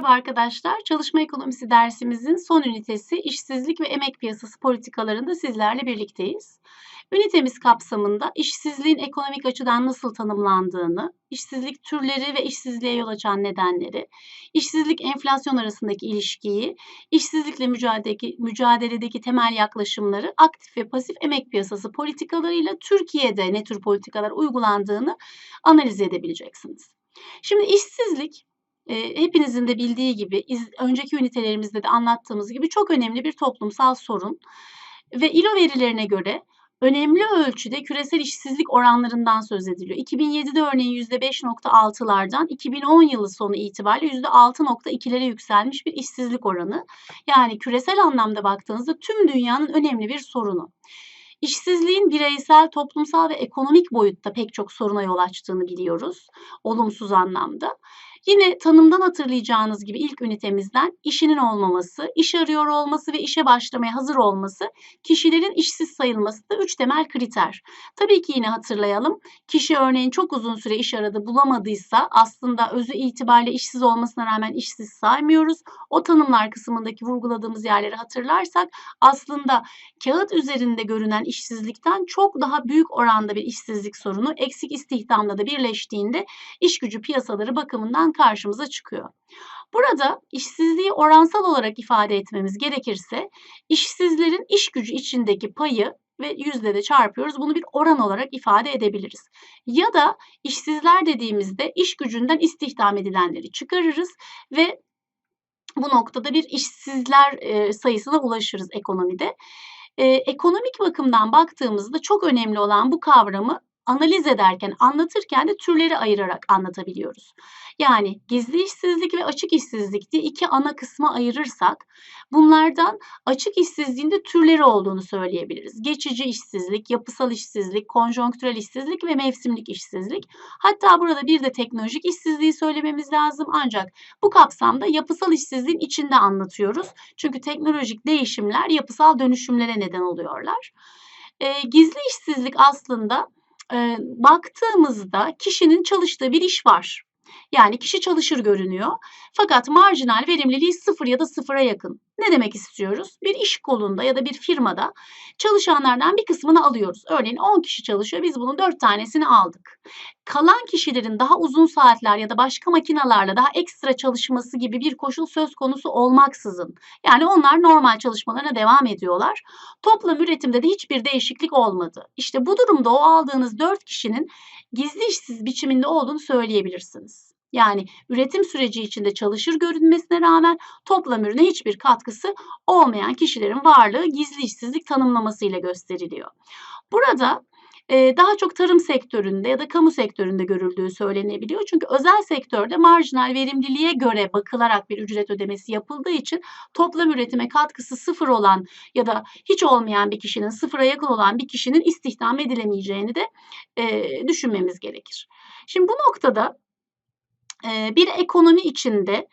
Merhaba arkadaşlar. Çalışma ekonomisi dersimizin son ünitesi işsizlik ve emek piyasası politikalarında sizlerle birlikteyiz. Ünitemiz kapsamında işsizliğin ekonomik açıdan nasıl tanımlandığını, işsizlik türleri ve işsizliğe yol açan nedenleri, işsizlik enflasyon arasındaki ilişkiyi, işsizlikle mücadeledeki, mücadeledeki temel yaklaşımları, aktif ve pasif emek piyasası politikalarıyla Türkiye'de ne tür politikalar uygulandığını analiz edebileceksiniz. Şimdi işsizlik e, hepinizin de bildiği gibi iz, önceki ünitelerimizde de anlattığımız gibi çok önemli bir toplumsal sorun ve ILO verilerine göre önemli ölçüde küresel işsizlik oranlarından söz ediliyor. 2007'de örneğin %5.6'lardan 2010 yılı sonu itibariyle %6.2'lere yükselmiş bir işsizlik oranı. Yani küresel anlamda baktığınızda tüm dünyanın önemli bir sorunu. İşsizliğin bireysel, toplumsal ve ekonomik boyutta pek çok soruna yol açtığını biliyoruz. Olumsuz anlamda. Yine tanımdan hatırlayacağınız gibi ilk ünitemizden işinin olmaması, iş arıyor olması ve işe başlamaya hazır olması, kişilerin işsiz sayılması da üç temel kriter. Tabii ki yine hatırlayalım. Kişi örneğin çok uzun süre iş aradı bulamadıysa aslında özü itibariyle işsiz olmasına rağmen işsiz saymıyoruz. O tanımlar kısmındaki vurguladığımız yerleri hatırlarsak aslında kağıt üzerinde görünen işsizlikten çok daha büyük oranda bir işsizlik sorunu eksik istihdamla da birleştiğinde iş gücü piyasaları bakımından karşımıza çıkıyor. Burada işsizliği oransal olarak ifade etmemiz gerekirse işsizlerin iş gücü içindeki payı ve yüzde de çarpıyoruz. Bunu bir oran olarak ifade edebiliriz. Ya da işsizler dediğimizde iş gücünden istihdam edilenleri çıkarırız ve bu noktada bir işsizler sayısına ulaşırız ekonomide. ekonomik bakımdan baktığımızda çok önemli olan bu kavramı analiz ederken, anlatırken de türleri ayırarak anlatabiliyoruz. Yani gizli işsizlik ve açık işsizlik diye iki ana kısma ayırırsak bunlardan açık işsizliğin de türleri olduğunu söyleyebiliriz. Geçici işsizlik, yapısal işsizlik, konjonktürel işsizlik ve mevsimlik işsizlik. Hatta burada bir de teknolojik işsizliği söylememiz lazım ancak bu kapsamda yapısal işsizliğin içinde anlatıyoruz. Çünkü teknolojik değişimler yapısal dönüşümlere neden oluyorlar. E, gizli işsizlik aslında baktığımızda kişinin çalıştığı bir iş var. Yani kişi çalışır görünüyor. Fakat marjinal verimliliği sıfır ya da sıfıra yakın. Ne demek istiyoruz? Bir iş kolunda ya da bir firmada çalışanlardan bir kısmını alıyoruz. Örneğin 10 kişi çalışıyor, biz bunun 4 tanesini aldık. Kalan kişilerin daha uzun saatler ya da başka makinalarla daha ekstra çalışması gibi bir koşul söz konusu olmaksızın. Yani onlar normal çalışmalarına devam ediyorlar. Toplam üretimde de hiçbir değişiklik olmadı. İşte bu durumda o aldığınız 4 kişinin gizli işsiz biçiminde olduğunu söyleyebilirsiniz. Yani üretim süreci içinde çalışır görünmesine rağmen toplam ürüne hiçbir katkısı olmayan kişilerin varlığı gizli işsizlik tanımlamasıyla gösteriliyor. Burada daha çok tarım sektöründe ya da kamu sektöründe görüldüğü söylenebiliyor. Çünkü özel sektörde marjinal verimliliğe göre bakılarak bir ücret ödemesi yapıldığı için toplam üretime katkısı sıfır olan ya da hiç olmayan bir kişinin sıfıra yakın olan bir kişinin istihdam edilemeyeceğini de e, düşünmemiz gerekir. Şimdi bu noktada e, bir ekonomi içinde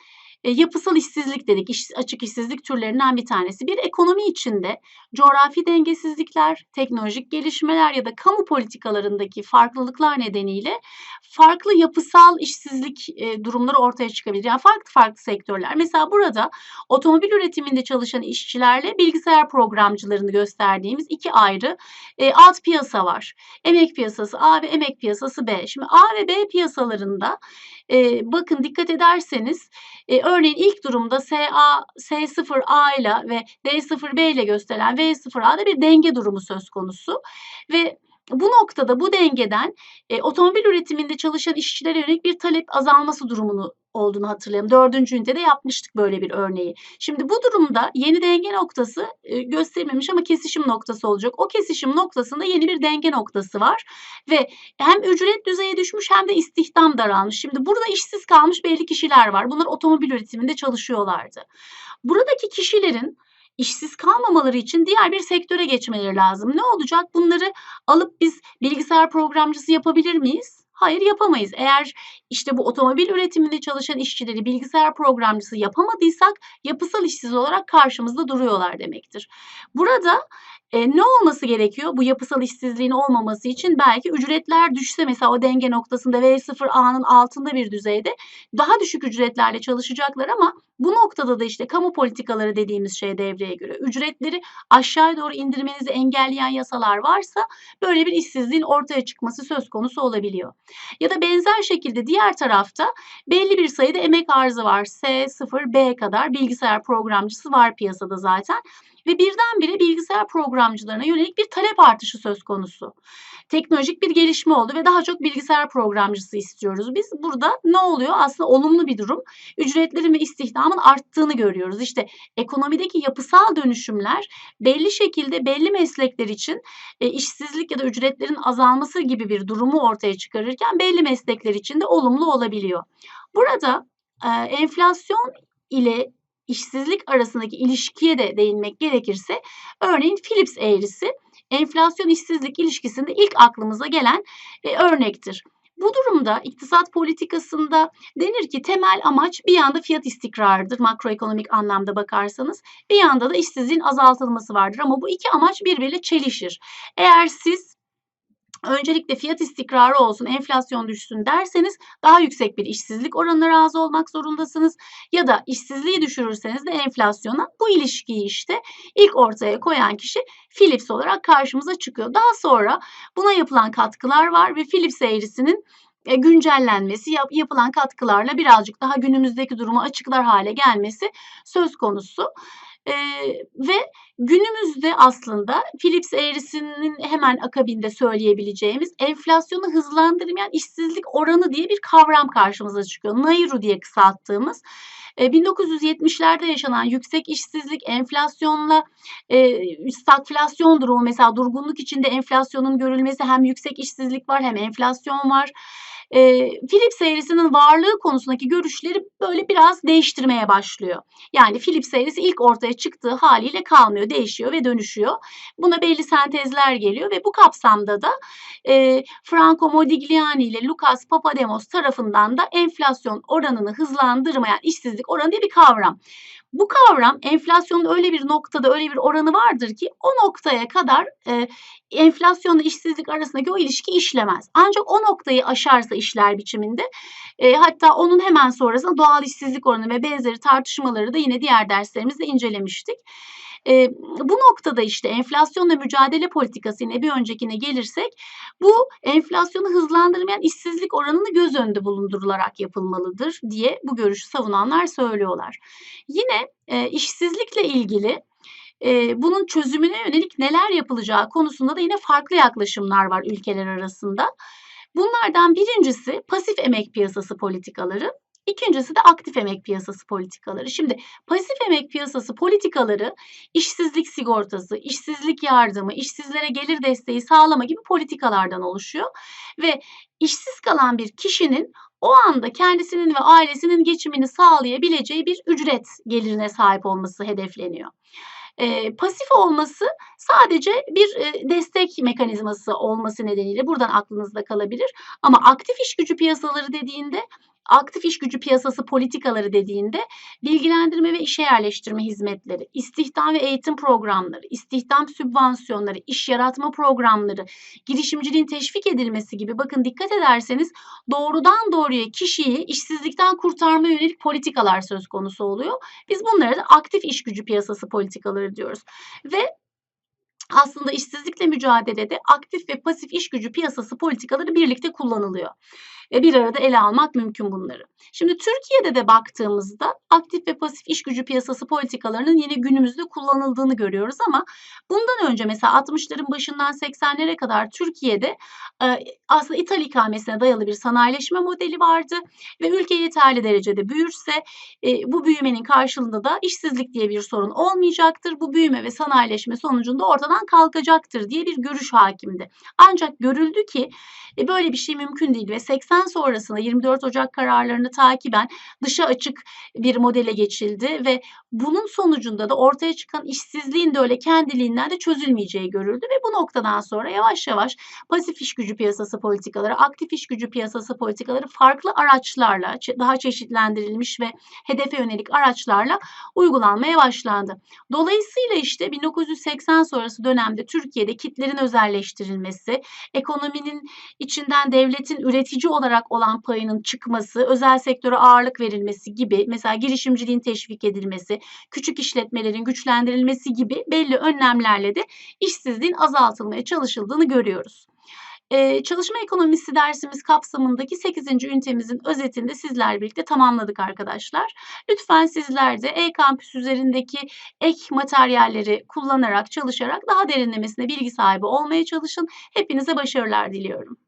e, yapısal işsizlik dedik, iş, açık işsizlik türlerinden bir tanesi. Bir ekonomi içinde coğrafi dengesizlikler, teknolojik gelişmeler ya da kamu politikalarındaki farklılıklar nedeniyle farklı yapısal işsizlik e, durumları ortaya çıkabilir. Yani farklı farklı sektörler. Mesela burada otomobil üretiminde çalışan işçilerle bilgisayar programcılarını gösterdiğimiz iki ayrı e, alt piyasa var. Emek piyasası A ve emek piyasası B. Şimdi A ve B piyasalarında e, bakın dikkat ederseniz e, örneğin ilk durumda SA, S0A ile ve D0B ile gösterilen V0A'da bir denge durumu söz konusu. Ve bu noktada bu dengeden e, otomobil üretiminde çalışan işçilere yönelik bir talep azalması durumunu olduğunu hatırlayalım. Dördüncü ünitede yapmıştık böyle bir örneği. Şimdi bu durumda yeni denge noktası e, gösterilmemiş ama kesişim noktası olacak. O kesişim noktasında yeni bir denge noktası var ve hem ücret düzeyi düşmüş hem de istihdam daralmış. Şimdi burada işsiz kalmış belli kişiler var. Bunlar otomobil üretiminde çalışıyorlardı. Buradaki kişilerin işsiz kalmamaları için diğer bir sektöre geçmeleri lazım. Ne olacak? Bunları alıp biz bilgisayar programcısı yapabilir miyiz? Hayır yapamayız. Eğer işte bu otomobil üretiminde çalışan işçileri bilgisayar programcısı yapamadıysak yapısal işsiz olarak karşımızda duruyorlar demektir. Burada E, ne olması gerekiyor bu yapısal işsizliğin olmaması için? Belki ücretler düşse mesela o denge noktasında V0A'nın altında bir düzeyde daha düşük ücretlerle çalışacaklar ama bu noktada da işte kamu politikaları dediğimiz şey devreye giriyor. Ücretleri aşağıya doğru indirmenizi engelleyen yasalar varsa böyle bir işsizliğin ortaya çıkması söz konusu olabiliyor. Ya da benzer şekilde diğer tarafta belli bir sayıda emek arzı var. S, 0, B kadar bilgisayar programcısı var piyasada zaten ve birdenbire bilgisayar programcılarına yönelik bir talep artışı söz konusu. Teknolojik bir gelişme oldu ve daha çok bilgisayar programcısı istiyoruz. Biz burada ne oluyor? Aslında olumlu bir durum. Ücretlerin ve istihdamın arttığını görüyoruz. İşte ekonomideki yapısal dönüşümler belli şekilde belli meslekler için e, işsizlik ya da ücretlerin azalması gibi bir durumu ortaya çıkarırken belli meslekler için de olumlu olabiliyor. Burada e, enflasyon ile işsizlik arasındaki ilişkiye de değinmek gerekirse örneğin Phillips eğrisi enflasyon işsizlik ilişkisinde ilk aklımıza gelen e, örnektir. Bu durumda iktisat politikasında denir ki temel amaç bir yanda fiyat istikrarıdır makroekonomik anlamda bakarsanız. Bir yanda da işsizliğin azaltılması vardır ama bu iki amaç birbiriyle çelişir. Eğer siz öncelikle fiyat istikrarı olsun, enflasyon düşsün derseniz daha yüksek bir işsizlik oranına razı olmak zorundasınız. Ya da işsizliği düşürürseniz de enflasyona bu ilişkiyi işte ilk ortaya koyan kişi Philips olarak karşımıza çıkıyor. Daha sonra buna yapılan katkılar var ve Philips eğrisinin e, güncellenmesi, yap, yapılan katkılarla birazcık daha günümüzdeki durumu açıklar hale gelmesi söz konusu. Ee, ve günümüzde aslında Philips eğrisinin hemen akabinde söyleyebileceğimiz enflasyonu hızlandırmayan işsizlik oranı diye bir kavram karşımıza çıkıyor. Nairu diye kısalttığımız. 1970'lerde yaşanan yüksek işsizlik enflasyonla e, stagflasyon durumu mesela durgunluk içinde enflasyonun görülmesi hem yüksek işsizlik var hem enflasyon var e, Philips eğrisinin varlığı konusundaki görüşleri böyle biraz değiştirmeye başlıyor. Yani Philips eğrisi ilk ortaya çıktığı haliyle kalmıyor, değişiyor ve dönüşüyor. Buna belli sentezler geliyor ve bu kapsamda da e, Franco Modigliani ile Lucas Papademos tarafından da enflasyon oranını hızlandırmayan işsizlik oranı diye bir kavram. Bu kavram enflasyonun öyle bir noktada öyle bir oranı vardır ki o noktaya kadar e, enflasyonla işsizlik arasındaki o ilişki işlemez. Ancak o noktayı aşarsa işler biçiminde e, hatta onun hemen sonrasında doğal işsizlik oranı ve benzeri tartışmaları da yine diğer derslerimizde incelemiştik. E, bu noktada işte enflasyonla mücadele politikası bir öncekine gelirsek bu enflasyonu hızlandırmayan işsizlik oranını göz önünde bulundurularak yapılmalıdır diye bu görüşü savunanlar söylüyorlar. Yine e, işsizlikle ilgili e, bunun çözümüne yönelik neler yapılacağı konusunda da yine farklı yaklaşımlar var ülkeler arasında. Bunlardan birincisi pasif emek piyasası politikaları. İkincisi de aktif emek piyasası politikaları. Şimdi pasif emek piyasası politikaları işsizlik sigortası, işsizlik yardımı, işsizlere gelir desteği sağlama gibi politikalardan oluşuyor. Ve işsiz kalan bir kişinin o anda kendisinin ve ailesinin geçimini sağlayabileceği bir ücret gelirine sahip olması hedefleniyor. E, pasif olması sadece bir e, destek mekanizması olması nedeniyle buradan aklınızda kalabilir. Ama aktif iş gücü piyasaları dediğinde aktif iş gücü piyasası politikaları dediğinde bilgilendirme ve işe yerleştirme hizmetleri, istihdam ve eğitim programları, istihdam sübvansiyonları, iş yaratma programları, girişimciliğin teşvik edilmesi gibi bakın dikkat ederseniz doğrudan doğruya kişiyi işsizlikten kurtarma yönelik politikalar söz konusu oluyor. Biz bunlara da aktif iş gücü piyasası politikaları diyoruz. Ve aslında işsizlikle mücadelede aktif ve pasif iş gücü piyasası politikaları birlikte kullanılıyor bir arada ele almak mümkün bunları. Şimdi Türkiye'de de baktığımızda aktif ve pasif iş gücü piyasası politikalarının yine günümüzde kullanıldığını görüyoruz ama bundan önce mesela 60'ların başından 80'lere kadar Türkiye'de e, aslında ithal ikamesine dayalı bir sanayileşme modeli vardı ve ülke yeterli derecede büyürse e, bu büyümenin karşılığında da işsizlik diye bir sorun olmayacaktır. Bu büyüme ve sanayileşme sonucunda ortadan kalkacaktır diye bir görüş hakimdi. Ancak görüldü ki e, böyle bir şey mümkün değil ve 80 1980 sonrasında 24 Ocak kararlarını takiben dışa açık bir modele geçildi ve bunun sonucunda da ortaya çıkan işsizliğin de öyle kendiliğinden de çözülmeyeceği görüldü ve bu noktadan sonra yavaş yavaş pasif iş gücü piyasası politikaları, aktif iş gücü piyasası politikaları farklı araçlarla daha çeşitlendirilmiş ve hedefe yönelik araçlarla uygulanmaya başlandı. Dolayısıyla işte 1980 sonrası dönemde Türkiye'de kitlerin özelleştirilmesi, ekonominin içinden devletin üretici olarak olan payının çıkması, özel sektöre ağırlık verilmesi gibi mesela girişimciliğin teşvik edilmesi, küçük işletmelerin güçlendirilmesi gibi belli önlemlerle de işsizliğin azaltılmaya çalışıldığını görüyoruz. Ee, çalışma ekonomisi dersimiz kapsamındaki 8. ünitemizin özetini de sizlerle birlikte tamamladık arkadaşlar. Lütfen sizler de e-kampüs üzerindeki ek materyalleri kullanarak, çalışarak daha derinlemesine bilgi sahibi olmaya çalışın. Hepinize başarılar diliyorum.